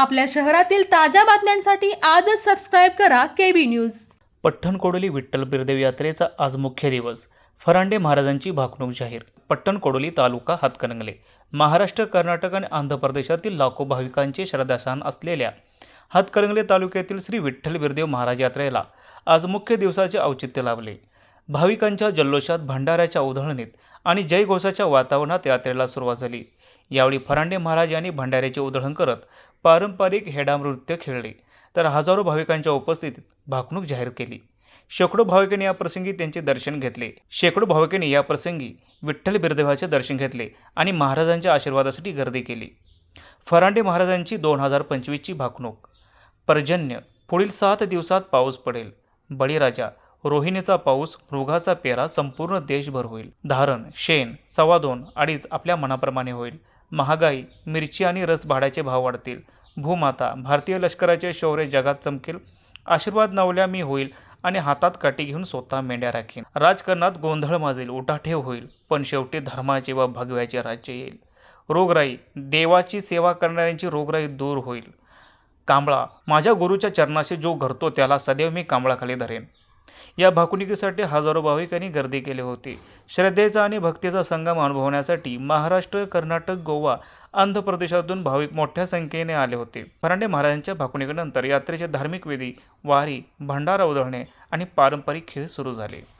आपल्या शहरातील ताज्या बातम्यांसाठी आजच सबस्क्राईब करा केबी न्यूज पठ्ठणकोडोली विठ्ठल बिरदेव यात्रेचा आज मुख्य दिवस. फरांडे महाराजांची भाकणूक जाहीर. पट्टणकोडोली तालुका हातकणंगले. महाराष्ट्र कर्नाटक आणि आंध्र प्रदेशातील लाखो भाविकांचे श्रद्धास्थान असलेल्या हातकणंगले तालुक्यातील श्री विठ्ठल बिरदेव महाराज यात्रेला आज मुख्य दिवसाचे औचित्य लाभले. भाविकांच्या जल्लोषात भंडाऱ्याच्या उधळणीत आणि जयघोषाच्या वातावरणात यात्रेला सुरुवात झाली. यावेळी फरांडे महाराज यांनी भंडाऱ्याचे उधळण करत पारंपरिक हेडाम नृत्य खेळले. तर हजारो भाविकांच्या उपस्थितीत भाकणूक जाहीर केली. शेकडो भाविकांनी या प्रसंगी त्यांचे दर्शन घेतले. शेकडो भाविकांनी या प्रसंगी विठ्ठल बिरदेवाचे दर्शन घेतले आणि महाराजांच्या आशीर्वादासाठी गर्दी केली. फरांडे महाराजांची दोन हजार पंचवीसची भाकणूक. पर्जन्य पुढील सात दिवसात पाऊस पडेल. बळीराजा रोहिणीचा पाऊस मृगाचा पेरा संपूर्ण देशभर होईल. धारण शेण सव्वा दोन अडीच आपल्या मनाप्रमाणे होईल. महागाई मिरची आणि रस भाड्याचे भाव वाढतील. भूमाता भारतीय लष्कराचे शौर्य जगात चमकेल. आशीर्वाद नवल्या मी होईल आणि हातात काठी घेऊन स्वतः मेंढ्या राखीन. राजकारणात गोंधळ माजेल उठाठेव होईल पण शेवटी धर्माचे व भगव्याचे राज्य येईल. रोगराई देवाची सेवा करणाऱ्यांची रोगराई दूर होईल. कांबळा माझ्या गुरुच्या चरणाशी जो घरतो त्याला सदैव मी कांबळाखाली धरेन. या भाकुनिकीसाठी हजारो भाविकांनी गर्दी केली होती. श्रद्धेचा आणि भक्तीचा संगम अनुभवण्यासाठी महाराष्ट्र कर्नाटक गोवा आंध्र प्रदेशातून भाविक मोठ्या संख्येने आले होते. फरांडे महाराजांच्या भाकुनिकीनंतर यात्रेचे धार्मिक विधी वारी भंडारा उधळणे आणि पारंपरिक खेळ सुरू झाले.